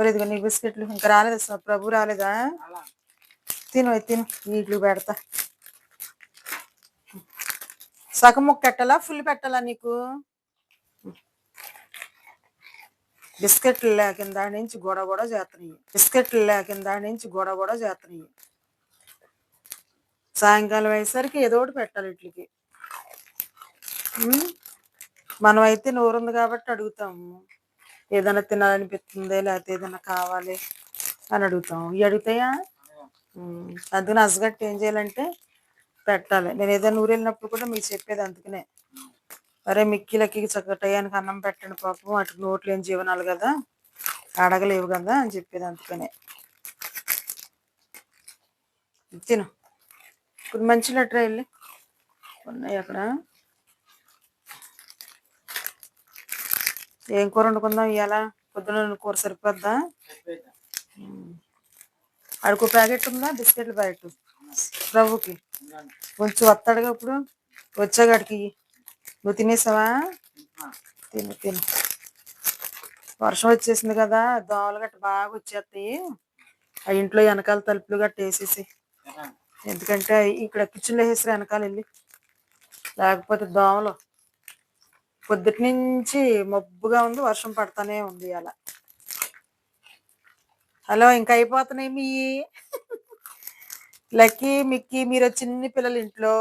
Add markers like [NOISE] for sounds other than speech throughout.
ఇదిగో నీ బిస్కెట్లు. ఇంకా రాలేదు అసలు ప్రభు రాలేదా? తిను తిను. వీటికి పెడతా. సగం ముక్క పెట్టాలా? ఫుల్ పెట్టాలా నీకు? బిస్కెట్లు లేకిన నుంచి గొడవ గొడవ చేస్తున్నాయి. బిస్కెట్లు లేకిన నుంచి గొడవ గొడవ చేస్తున్నాయి. సాయంకాలం అయ్యేసరికి ఏదో ఒకటి పెట్టాలి వీటికి మనం అయితే నోరుంది కాబట్టి అడుగుతాము. ఏదైనా తినాలనిపిస్తుంది లేకపోతే ఏదైనా కావాలి అని అడుగుతాం ఇవి అడుగుతాయా? అందుకని అసగట్టు ఏం చేయాలంటే పెట్టాలి. నేను ఏదైనా ఊరు వెళ్ళినప్పుడు కూడా మీకు చెప్పేది అందుకనే. అరే మిక్కీలకి చక్కగా టయానికి అన్నం పెట్టండి పాపం అటు నోట్లు ఏం జీవనాలు కదా అడగలేవు కదా అని చెప్పేది అందుకనే. తిను. ఇప్పుడు మంచి లెటర్ వెళ్ళి. ఉన్నాయి అక్కడ. ఏం కూర వండుకుందాం ఇవాళ పొద్దున కూర సరిపోద్దా? అడుగు ప్యాకెట్ ఉందా? బిస్కెట్ల ప్యాకెట్? ప్రభుకి కొంచెం వస్తాడుగా ఇప్పుడు. వచ్చాగాడికి నువ్వు తినేసావా? తిను తిను. వర్షం వచ్చేసింది కదా దోమలు గట్ట బాగా వచ్చేస్తాయి ఆ ఇంట్లో వెనకాల తలుపులు గట్ట వేసేసి ఎందుకంటే ఇక్కడ కిచెన్లో వేసారు వెనకాల వెళ్ళి. లేకపోతే దోమలు పొద్దుటి నుంచి మబ్బుగా ఉంది వర్షం పడతానే ఉంది అలా. హలో ఇంకా అయిపోతున్నాయి మీ? లక్కీ మిక్కీ మీరు చిన్ని పిల్లలు ఇంట్లో.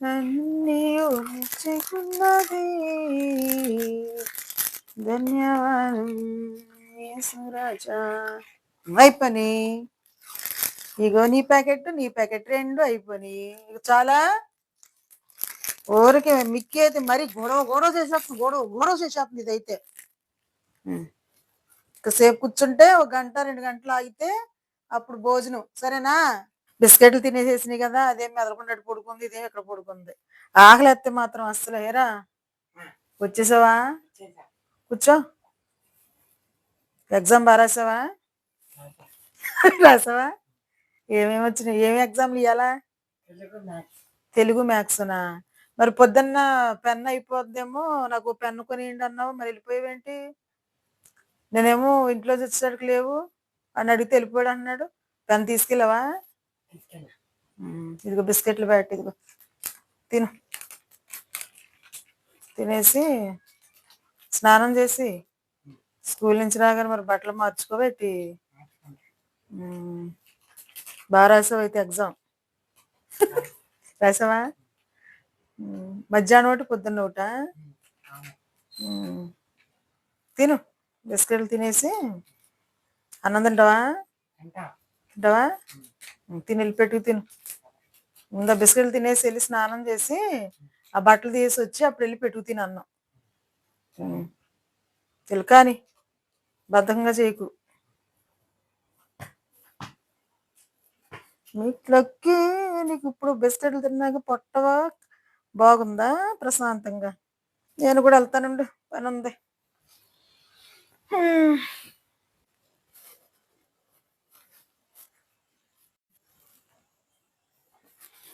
అన్నీ ఉంచుకున్నది. ధన్యవాదం. యేసురాజా అయిపోయి ఇగో నీ ప్యాకెట్ నీ ప్యాకెట్ రెండు అయిపోయి ఇక చాలా. ఊరికే మిక్కి అయితే మరి గొడవ గొడవ చేసేస్తుంది గొడవ గొడవ చేసేస్తుంది ఇదైతే. ఉమ్. సేపు కూర్చుంటే ఒక గంట రెండు గంటలు ఆగితే అప్పుడు భోజనం. సరేనా? బిస్కెట్లు తినేసేసినాయి కదా అదేం మెదలకుండా పడుకుంది ఇదేం ఇక్కడ పడుకుంది. ఆకలి ఎత్తే మాత్రం అస్సలు ఏరా వచ్చేసావా? కూర్చో. ఎగ్జామ్ బాగా రాసావా? రాసావా? ఏమేమి వచ్చినాయి? ఏమి ఎగ్జామ్లు ఇవ్వాలా తెలుగు మ్యాథ్స్నా మరి పొద్దున్న పెన్ అయిపోద్దేమో నాకు పెన్ను కొనియండి అన్నావు మరి వెళ్ళిపోయావేంటి? నేనేమో ఇంట్లో వచ్చేసరికి లేవు అని అడిగితే వెళ్ళిపోయాడు అన్నాడు పెన్ తీసుకెళ్ళవా? ఇదిగో బిస్కెట్లు బ్యాట్ ఇదిగో. తిను. తినేసి స్నానం చేసి స్కూల్ నుంచి రాగానే మరి బట్టలు మార్చుకోబెట్టి బాగా రాసావు అయితే ఎగ్జామ్. రాసావా? మధ్యాహ్నం ఒకటి పొద్దున్న ఒకట తిను. బిస్కెట్లు తినేసి అన్నం తింటావా? తింటావా? తిని వెళ్ళిపెట్టుకు తిను. ముందు బిస్కెట్లు తినేసి వెళ్ళి స్నానం చేసి ఆ బట్టలు తీసి వచ్చి అప్పుడు వెళ్ళి పెట్టుకు తిని అన్నం. తిలకాని బద్ధకంగా చేయకు. మీట్లోకి నీకు ఇప్పుడు బిస్కెట్లు తిన్నాక పొట్టవా? బాగుందా? ప్రశాంతంగా. నేను కూడా వెళ్తానండి. పని ఉంది.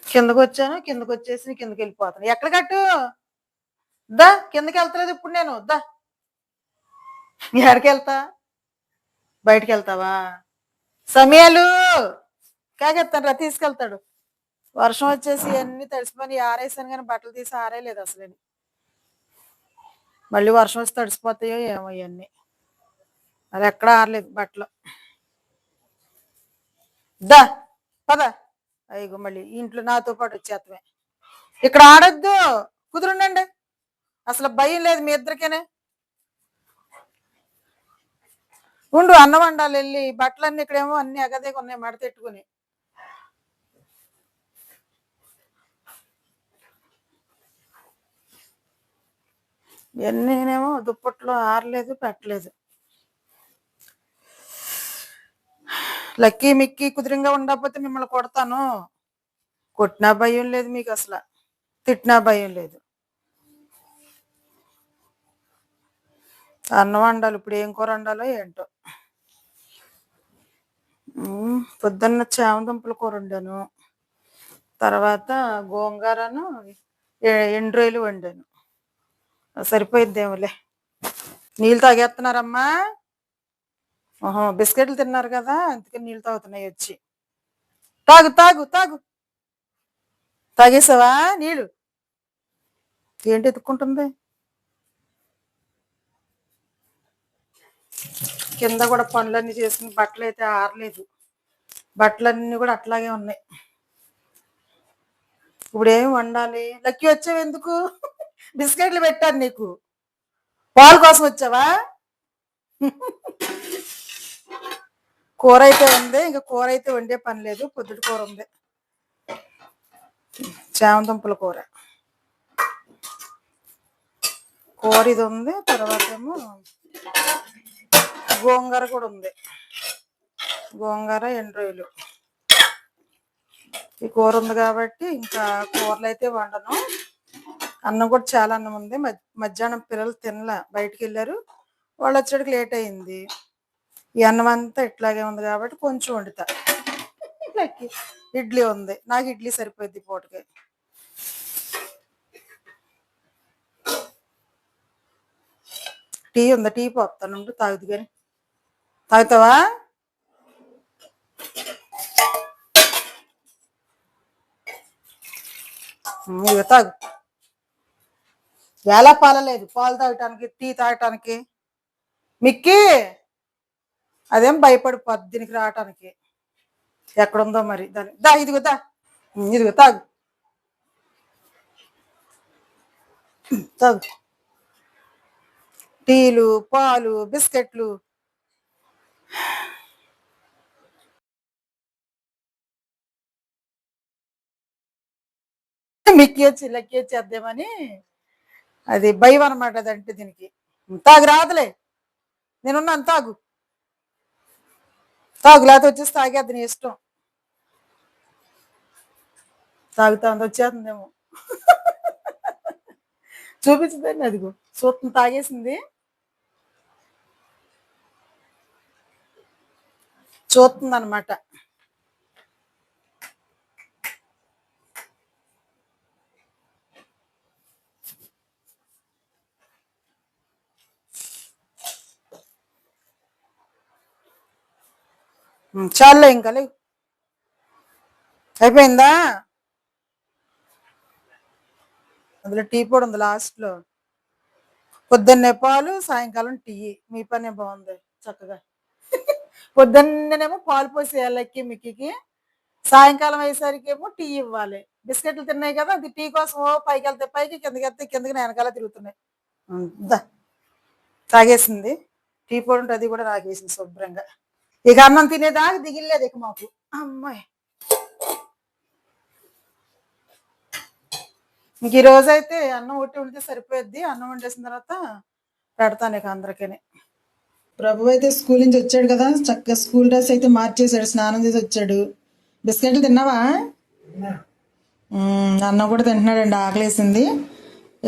కిందకు వచ్చాను కిందకు వచ్చేసి కిందకి వెళ్ళిపోతాను ఎక్కడ కట్టు? దా కిందకి వెళ్తలేదు ఇప్పుడు నేను. దా. ఎక్కడికి వెళ్తా? బయటికి వెళ్తావా? సమయాలు. కాకెత్తాను రా తీసుకెళ్తాడు. వర్షం వచ్చేసి అన్ని తడిసిపోయి ఆరేసాను కానీ బట్టలు తీసి ఆరేయలేదు అసలు మళ్ళీ వర్షం వచ్చి తడిసిపోతాయో ఏమో ఇవన్నీ. అది ఎక్కడ ఆరలేదు బట్టలు. దా పద. అయ్యో మళ్ళీ ఇంట్లో నాతో పాటు వచ్చేత్తమే. ఇక్కడ ఆడొద్దు. కుదురుండండి. అసలు భయం లేదు మీ ఇద్దరికేనే? ఉండు అన్నం వండాలి వెళ్ళి. బట్టలన్నీ ఇక్కడేమో అన్ని అగదే ఉన్నాయి మడతెట్టుకుని ఇవన్నీనేమో దుప్పట్లో ఆరలేదు పెట్టలేదు. లక్కీ మిక్కీ కుదిరింగా ఉండకపోతే మిమ్మల్ని కొడతాను. కొట్టినా భయం లేదు మీకు అసలు. తిట్టినా భయం లేదు. అన్నం వండాలి ఇప్పుడు ఏం కూర వండాలో ఏంటో పొద్దున్న చేమదుంపల కూర వండాను తర్వాత గోంగూరను ఎ- ఎండు రొయ్యలు వండాను. సరిపోయిద్దేమోలే. నీళ్ళు తాగేస్తున్నారమ్మా ఓహో బిస్కెట్లు తిన్నారు కదా అందుకని నీళ్ళు తాగుతున్నాయి వచ్చి. తాగు తాగు తాగు. తాగేసావా నీళ్ళు? ఏంటి ఎత్తుక్కుంటుంది కింద కూడా పనులన్నీ చేసుకుని బట్టలు అయితే ఆరలేదు. బట్టలన్నీ కూడా అట్లాగే ఉన్నాయి. ఇప్పుడు ఏమి వండాలి? లక్కీ వచ్చావు ఎందుకు? బిస్కెట్లు పెట్టాను నీకు. పాలు కోసం వచ్చావా? కూర అయితే ఉంది ఇంకా కూర అయితే వండే పని లేదు పొద్దుటి కూర ఉంది. చామదుంపల కూర. కూర ఇది ఉంది తర్వాత ఏమో గోంగూర కూడా ఉంది. గోంగూర ఎండు ఈ కూర ఉంది కాబట్టి ఇంకా కూరలు అయితే వండను. అన్నం కూడా చాలా అన్నం ఉంది. మధ్యాహ్నం పిల్లలు తినలా బయటికి వెళ్ళారు. వాళ్ళు వచ్చేటికి లేట్ అయింది. ఈ అన్నం అంతా ఇట్లాగే ఉంది కాబట్టి కొంచెం వండుతా. ఇడ్లీ ఉంది. నాకు ఇడ్లీ సరిపోయింది పూటకి. టీ ఉంది? టీ పోతాను తాగుదు కానీ తాగుతావా? ఇదిగో తాగు. ఎలా పాలలేదు? పాలు తాగటానికి టీ తాగటానికి. మిక్కి అదేం భయపడిపోద్ది దీనికి రావటానికి. ఎక్కడుందో మరి దాని దా ఇదిగో దా. ఇదిగో తాగు. తాగు. టీలు పాలు బిస్కెట్లు [LAUGHS] మిక్కి వచ్చి అది భయం అనమాట అదంటే దీనికి. తాగు రాదులే. నేనున్నాను తాగు. తాగు లేకపోతే వచ్చేసి తాగేద్ది నీ ఇష్టం. తాగుతా ఉంది వచ్చేస్తుందేమో. [LAUGHS] చూపించదండి అదిగో. సూత్రం తాగేసింది. చూస్తుంది అనమాట చాలే ఇంకా లేవు. అయిపోయిందా? అందులో టీ పొడి ఉంది లాస్ట్లో. పొద్దున్నే పాలు సాయంకాలం టీ. మీ పనే బాగుంది చక్కగా. పొద్దున్నేమో పాలు పోసేయాలకి మిక్కికి. సాయంకాలం అయ్యేసరికి ఏమో టీ ఇవ్వాలి. బిస్కెట్లు తిన్నాయి కదా అది టీ కోసం ఓ పైకి వెళ్తే పైకి కిందకి వెళ్తే కిందకి నేను వెనకాల తిరుగుతున్నాయి. తాగేసింది. టీ పొడి ఉంటే అది కూడా తాగేసింది శుభ్రంగా. ఇక అన్నం తినేదాకా దిగిలేదు ఇక మాకు. అమ్మాయి. ఇంక ఈ రోజు అయితే అన్నం ఒట్టి ఉంటే సరిపోద్ది అన్నం వండేసిన తర్వాత పెడతాను ఇక అందరికీ ప్రభు అయితే స్కూల్ నుంచి వచ్చాడు కదా. చక్కగా స్కూల్ డ్రెస్ అయితే మార్చేసాడు స్నానం చేసి వచ్చాడు. బిస్కెట్లు తిన్నావా? అన్నం కూడా తింటున్నాడండి. ఆకలేసింది.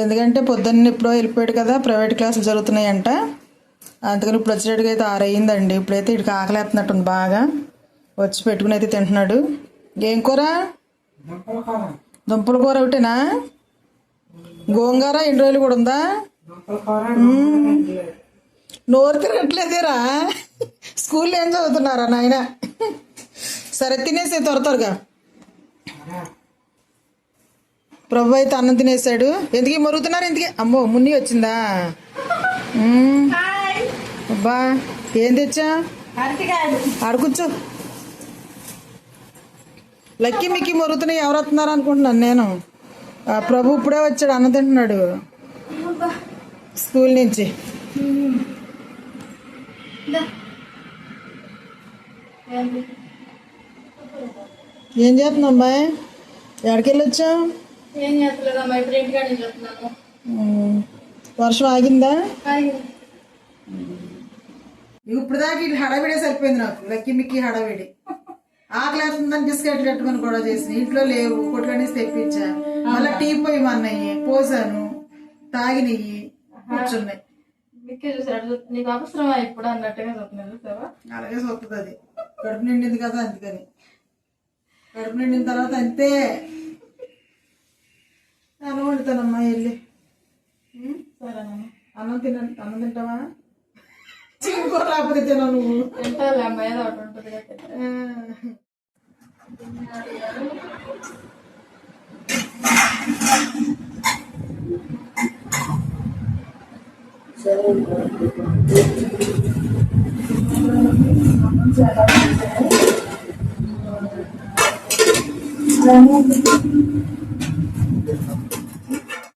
ఎందుకంటే పొద్దున్న ఎప్పుడో వెళ్ళిపోయాడు కదా. ప్రైవేట్ క్లాసులు జరుగుతున్నాయంట. అందుకని ఇప్పుడు వచ్చేటికి అయితే ఆరు అయ్యిందండి ఇప్పుడైతే ఇక్కడికి ఆకలేస్తున్నట్టుంది బాగా. వచ్చి పెట్టుకుని అయితే తింటున్నాడు. ఏం కూర? దుంపల కూర ఒకటేనా? గోంగూర ఎన్ని రోజులు కూడా ఉందా? నోరు తిరగట్లేదేరా. స్కూల్లో ఏం చదువుతున్నారా నాయన? సరే తినేసే త్వర త్వరగా. ప్రభు అయితే అన్నం తినేసాడు. ఎందుకు? మరుగుతున్నారు ఎందుకే? అమ్మో మున్ని వచ్చిందా? అబ్బా ఏం తెచ్చా? కూర్చో లక్కీ మిక్కీ మొరుగుతున్నాయి ఎవరు వస్తున్నారు అనుకుంటున్నాను నేను. ఆ ప్రభు ఇప్పుడే వచ్చాడు అన్నం తింటున్నాడు. స్కూల్ నుంచి. ఏం చేస్తున్నావు అమ్మాయి? ఎక్కడికి వెళ్ళొచ్చావు ఏం. వర్షం ఆగిందా? ఆగింది. ఇప్పుడు దాకా ఇటు హడావిడే సరిపోయింది నాకు. లక్కీ మిక్కీ హడావిడి. ఆకలేస్తుందని బిస్కెట్లు కట్టుకొని కూడా చేసి ఇంట్లో లేవు. కొట్టుకనేసి తెప్పించా. మళ్ళీ టీ పోయమన్నాయి పోసాను. తాగినయ్యి కూర్చున్నాయి. చూసాడు నీకు అవసరమా ఇప్పుడు అన్నట్టుగా చెప్తున్నా చూసావా? అలాగే వస్తుంది అది. కడుపు నిండింది కదా అందుకని. కడుపు నిండిన తర్వాత అంతే. అన్నం వండుతానమ్మా వెళ్ళి? సరేనమ్మా. అన్నం తిన అన్నం తింటావా? చికెన్ కూర రాకపోతే తినవు నువ్వు. సరే.